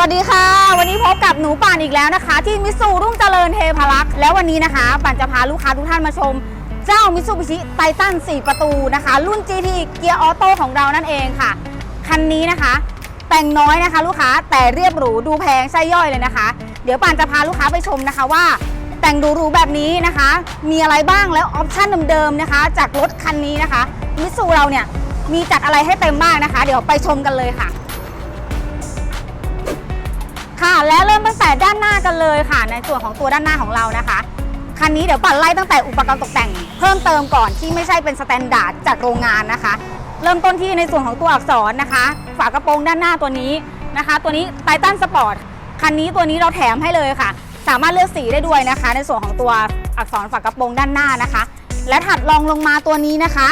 วัสดีค่ะ วันนี้พบกับหนูป่านอีกแล้วนะคะ ที่มิสูรุ่งเจริญเทพารักษ์แล้ววันนี้นะคะ ป่านจะพาลูกค้าทุกท่านมาชม เจ้ามิสูบิชิไททัน4 ประตูนะคะ รุ่น GT เกียร์ออโต้ของเรานั่นเองค่ะ คันนี้นะคะ แต่งน้อยนะคะ ลูกค้าแต่เรียบหรูดูแพงใช่ย่อยเลยนะคะ เดี๋ยวป่านจะพาลูกค้าไปชมนะคะว่า แต่งดูหรูแบบนี้นะคะ มีอะไรบ้างแล้วออปชั่นเดิมๆนะคะ จากรถคันนี้นะคะมิสูเราเนี่ยมีจัดอะไรให้เต็มบ้างนะคะ เดี๋ยวไปชมกันเลยค่ะ ค่ะ และเริ่มตั้งแต่ด้านหน้ากันเลยค่ะ ในส่วนของตัวด้านหน้าของเรานะคะ คันนี้เดี๋ยวปั่นไล่ตั้งแต่อุปกรณ์ตกแต่ง เพิ่มเติมก่อนที่ไม่ใช่เป็นสแตนดาร์ดจากโรงงานนะคะ เริ่มต้นที่ในส่วนของตัวอักษรนะคะ ฝากระโปรงด้านหน้าตัวนี้นะคะ ตัวนี้ไททันสปอร์ตคันนี้ตัวนี้เราแถมให้เลยค่ะ สามารถเลือกสีได้ด้วยนะคะ ในส่วนของตัวอักษรฝากระโปรงด้านหน้านะคะ และถัดรองลงมาตัวนี้นะคะ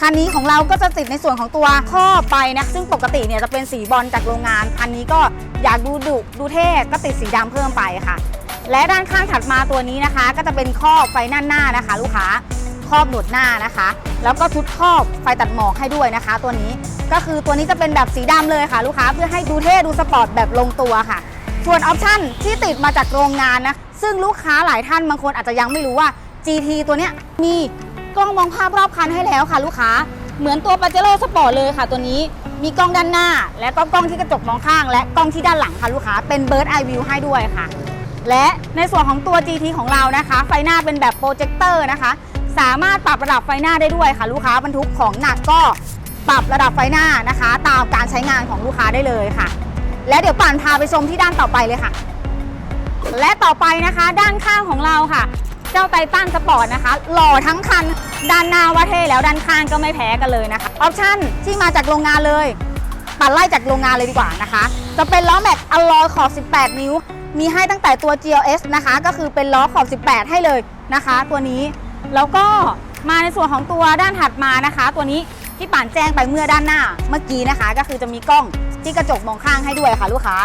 คันนี้ของเราก็จะติดในส่วนของตัวข้อไปนะ ซึ่งปกติเนี่ยจะเป็นสีบอลจากโรงงานคันนี้ก็ อยากดูดุดูเท่ก็ติดสีดำเพิ่มไปค่ะ และด้านข้างถัดมาตัวนี้นะคะ ก็จะเป็นครอบไฟหน้าหน้านะคะ ลูกค้าครอบหนวดหน้านะคะ แล้วก็ชุดครอบไฟตัดหมอกให้ด้วยนะคะ ตัวนี้ก็คือตัวนี้จะเป็นแบบสีดำเลยค่ะ ลูกค้าเพื่อให้ดูเท่ดูสปอร์ตแบบลงตัวค่ะ ส่วนออปชั่นที่ติดมาจากโรงงานนะ ซึ่งลูกค้าหลายท่านบางคนอาจจะยังไม่รู้ว่า GT ตัวเนี้ยมีกล้องมองภาพรอบคันให้แล้วค่ะ ลูกค้าเหมือนตัวปาเจโร่สปอร์ตเลยค่ะ ตัวนี้ มีกล้องด้านหน้า และก็กล้องที่กระจกมองข้าง และกล้องที่ด้านหลังค่ะลูกค้าเป็น Bird Eye View ให้ด้วยค่ะ และในส่วนของตัว GT ของเรานะคะ ไฟหน้าเป็นแบบโปรเจคเตอร์นะคะ สามารถปรับระดับไฟหน้าได้ด้วยค่ะลูกค้าบรรทุกของหนักก็ปรับระดับไฟหน้านะคะ ตามการใช้งานของลูกค้าได้เลยค่ะ และเดี๋ยวป่านพาไปชมที่ด้านต่อไปเลยค่ะ และต่อไปนะคะ ด้านข้างของเราค่ะ จ้าไททันสปอร์ตนะคะ หล่อทั้งคัน ด้านหน้าว่าเท่แล้วด้านข้างก็ไม่แพ้กันเลยนะคะออปชั่นที่มาจากโรงงานเลยปัดไล่จากโรงงานเลยดีกว่านะคะ จะเป็นล้อแม็กอลลอยขอบ 18 นิ้ว มีให้ตั้งแต่ตัว GLS นะคะ ก็คือเป็นล้อขอบ 18 ให้เลยนะคะ ตัวนี้แล้วก็มาในส่วนของตัวด้านถัดมานะคะ ตัวนี้ที่ป่านแจ้งไปเมื่อด้านหน้าเมื่อกี้นะคะ ก็คือจะมีกล้องที่กระจกมองข้างให้ด้วยค่ะ ลูกค้า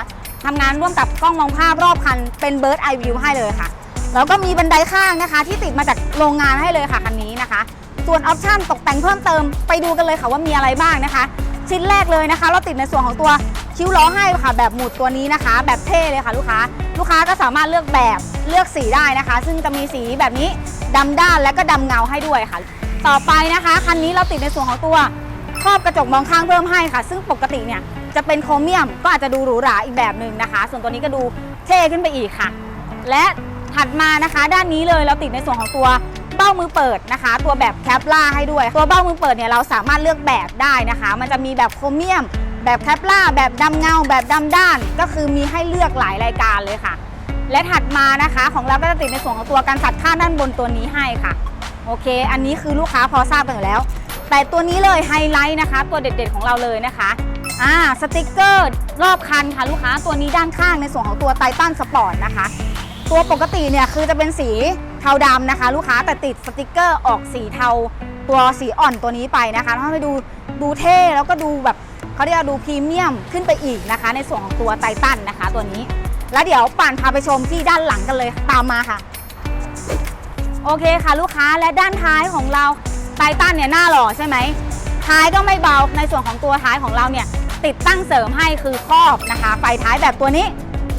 ทำงานร่วมกับกล้องมองภาพรอบคันเป็น Bird Eye View ให้เลยค่ะ แล้วก็มีบันไดข้างนะคะ ที่ติดมาจากโรงงานให้เลยค่ะคันนี้นะคะ ส่วนออปชั่นตกแต่งเพิ่มเติมไปดูกันเลยค่ะว่ามีอะไรบ้างนะคะ ชิ้นแรกเลยนะคะ เราติดในส่วนของตัวคิ้วล้อให้ค่ะ แบบหมุดตัวนี้นะคะ แบบเท่เลยค่ะลูกค้า ลูกค้าก็สามารถเลือกแบบเลือกสีได้นะคะ ซึ่งจะมีสีแบบนี้ดำด้านและก็ดำเงาให้ด้วยค่ะ ต่อไปนะคะคันนี้เราติดในส่วนของตัวครอบกระจกมองข้างเพิ่มให้ค่ะ ซึ่งปกติเนี่ยจะเป็นโครเมียมก็อาจจะดูหรูหราอีกแบบหนึ่งนะคะ ส่วนตัวนี้ก็ดูเท่ขึ้นไปอีกค่ะ และ ถัดมานะคะด้านนี้เลยเราติดในส่วนของตัวเบ้ามือเปิดนะคะ ตัวแบบแคปล่าให้ด้วย ตัวเบ้ามือเปิดเนี่ยเราสามารถเลือกแบบได้นะคะ มันจะมีแบบโครเมียม แบบแคปล่าแบบดำเงา แบบดำด้าน ก็คือมีให้เลือกหลายรายการเลยค่ะ และถัดมานะคะของเราก็จะติดในส่วนของตัวการตัดข้างด้านบนตัวนี้ให้ค่ะโอเค อันนี้คือลูกค้าพอทราบกันอยู่แล้ว แต่ตัวนี้เลยไฮไลท์นะคะ ตัวเด็ดๆของเราเลยนะคะอ่าสติกเกอร์รอบคันค่ะลูกค้าตัวนี้ด้านข้างในส่วนของตัวไททันสปอร์ตนะคะ ตัวปกติเนี่ยคือจะเป็นสีเทาดำนะคะ ลูกค้าแต่ติดสติกเกอร์ออกสีเทาตัวสีอ่อนตัวนี้ไปนะคะทำให้ดูดูเท่แล้วก็ดูแบบเขาเรียกดูพรีเมียมขึ้นไปอีกนะคะ ในส่วนของตัวไททันนะคะ ตัวนี้ แล้วเดี๋ยวป่านพาไปชมที่ด้านหลังกันเลยตามมาค่ะ โอเคค่ะลูกค้าและด้านท้ายของเราไททันเนี่ยหน้าหล่อใช่ไหมท้ายก็ไม่เบาในส่วนของตัวท้ายของเราเนี่ยติดตั้งเสริมให้คือครอบนะคะ ไฟท้ายแบบตัวนี้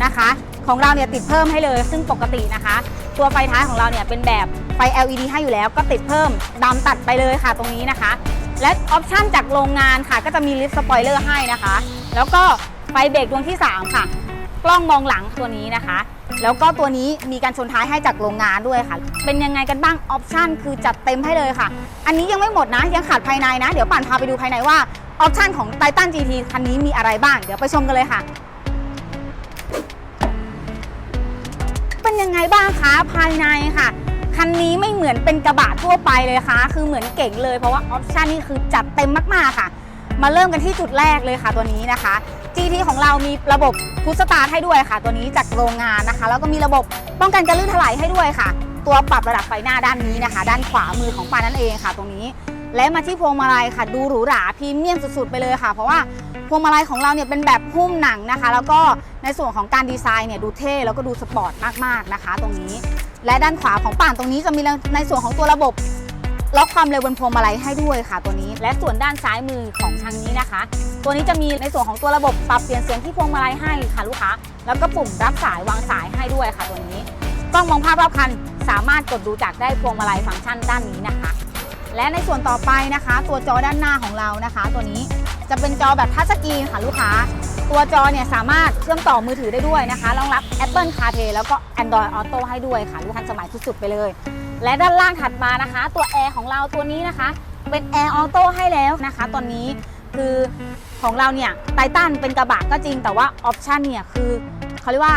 นะคะ ของเราเนี่ยติดเพิ่มให้เลย ซึ่งปกตินะคะ ตัวไฟท้ายของเราเนี่ยเป็นแบบไฟ LED ให้อยู่แล้ว ก็ติดเพิ่มดำตัดไปเลยค่ะตรงนี้นะคะ และออปชั่นจากโรงงานค่ะ ก็จะมีลิฟต์สปอยเลอร์ให้นะคะ แล้วก็ไฟเบรกดวงที่ 3 ค่ะ กล้องมองหลังตัวนี้นะคะ แล้วก็ตัวนี้มีการชนท้ายให้จากโรงงานด้วยค่ะ เป็นยังไงกันบ้างออปชั่นคือจัดเต็มให้เลยค่ะ อันนี้ยังไม่หมดนะ ยังขาดภายในนะ เดี๋ยวป่านพาไปดูภายในว่าออปชั่นของไททัน GT คันนี้มีอะไรบ้าง เดี๋ยวไปชมกันเลยค่ะ เป็นยังไงบ้างคะภายในค่ะ คันนี้ไม่เหมือนเป็นกระบะทั่วไปเลยค่ะ คือเหมือนเก่งเลยเพราะว่าออปชันนี่คือจัดเต็มมากๆค่ะ มาเริ่มกันที่จุดแรกเลยค่ะตัวนี้นะคะ GT ของเรามีระบบพุชสตาร์ทให้ด้วยค่ะ ตัวนี้จากโรงงานนะคะ แล้วก็มีระบบป้องกันการลื่นถลายให้ด้วยค่ะ ตัวปรับระดับไฟหน้าด้านนี้นะคะ ด้านขวามือของปานั่นเองค่ะ ตรงนี้ และมาที่พวงมาลัยค่ะ ดูหรูหราพรีเมียมสุดๆไปเลยค่ะ เพราะว่า วงมาลัยของเราเนี่ยเป็นแบบหุ้มหนังนะคะ แล้วก็ในส่วนของการดีไซน์เนี่ยดูเท่แล้วก็ดูสปอร์ตมากๆนะคะ ตรงนี้ และด้านขวาของป่านตรงนี้จะมีในส่วนของตัวระบบล็อกความเร็วบนพวงมาลัยให้ด้วยค่ะตัวนี้ และส่วนด้านซ้ายมือของทางนี้นะคะ ตัวนี้จะมีในส่วนของตัวระบบปรับเปลี่ยนเสียงที่พวงมาลัยให้ค่ะลูกค้า แล้วก็ปุ่มรับสายวางสายให้ด้วยค่ะตัวนี้กล้องมองภาพรอบคันสามารถกดดูจากได้พวงมาลัยฟังก์ชันด้านนี้นะคะ และในส่วนต่อไปนะคะ ตัวจอด้านหน้าของเรานะคะ ตัวนี้ จะเป็นจอแบบทัชสกรีนค่ะลูกค้า ตัวจอเนี่ยสามารถเชื่อมต่อมือถือได้ด้วยนะคะ รองรับ Apple CarPlay แล้วก็ Android Auto ให้ด้วยค่ะ ลูกค้าสมัยสุดๆไปเลย และด้านล่างถัดมานะคะ ตัวแอร์ของเราตัวนี้นะคะ เป็น Air Auto ให้แล้วนะคะ ตอนนี้คือของเราเนี่ยไททันเป็นกระบะก็จริง แต่ว่าออปชันเนี่ยคือเขาเรียกว่า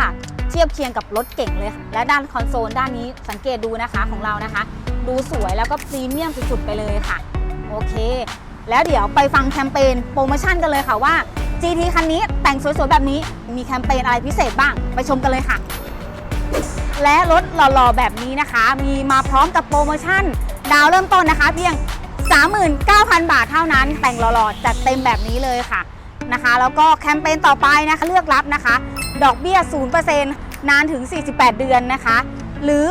เทียบเคียงกับรถเก่งเลยค่ะและด้านคอนโซลด้านนี้สังเกตดูนะคะของเรานะคะ ดูสวยแล้วก็พรีเมียมสุดๆไปเลยค่ะ โอเค แล้วเดี๋ยวไปฟังแคมเปญโปรโมชั่นกันเลยค่ะว่า GT คันนี้แต่งสวยๆแบบนี้มีแคมเปญอะไรพิเศษบ้างไปชมกันเลยค่ะ และรถหล่อๆแบบนี้นะคะ มีมาพร้อมกับโปรโมชั่น ดาวเริ่มต้นนะคะ เพียง 39,000 บาทเท่านั้น แต่งหล่อๆจัดเต็มแบบนี้เลยค่ะนะคะแล้วก็แคมเปญต่อไปนะคะเลือกรับนะคะ ดอกเบี้ย 0%นานถึง 48 เดือนนะคะ หรือ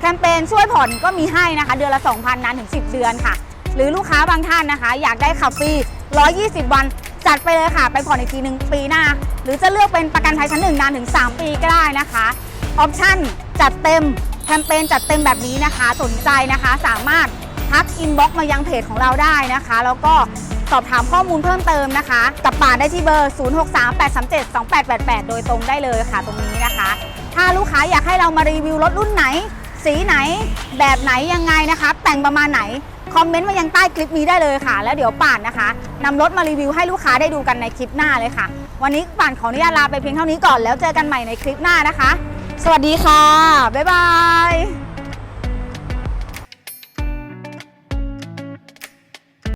แคมเปญช่วยผ่อนก็มีให้นะคะ เดือนละ 2,000 นานถึง 10 เดือนค่ะ หรือลูกค้าบางท่านนะคะ อยากได้ขับฟรี 120 วัน จัดไปเลยค่ะ ไปผ่อนอีกทีหนึ่งปีหน้า หรือจะเลือกเป็นประกันภัยชั้นหนึ่งนานถึง 3 ปีก็ได้นะคะออปชั่นจัดเต็มแคมเปญจัดเต็มแบบนี้นะคะ สนใจนะคะสามารถทักอินบ็อกซ์มายังเพจของเราได้นะคะ แล้วก็สอบถามข้อมูลเพิ่มเติมนะคะ กับป่าได้ที่เบอร์ 0638372888 โดยตรงได้เลยค่ะตรงนี้นะคะ ถ้าลูกค้าอยากให้เรามารีวิวรถรุ่นไหน สีไหน แบบไหนยังไงนะคะ แต่งประมาณไหน คอมเมนต์มายังใต้คลิปนี้ได้เลยค่ะ แล้วเดี๋ยวป่านนะคะนำรถมารีวิวให้ลูกค้าได้ดูกันในคลิปหน้าเลยค่ะ วันนี้ป่านขออนุญาตลาไปเพียงเท่านี้ก่อนแล้วเจอกันใหม่ในคลิปหน้านะคะ สวัสดีค่ะบ๊ายบาย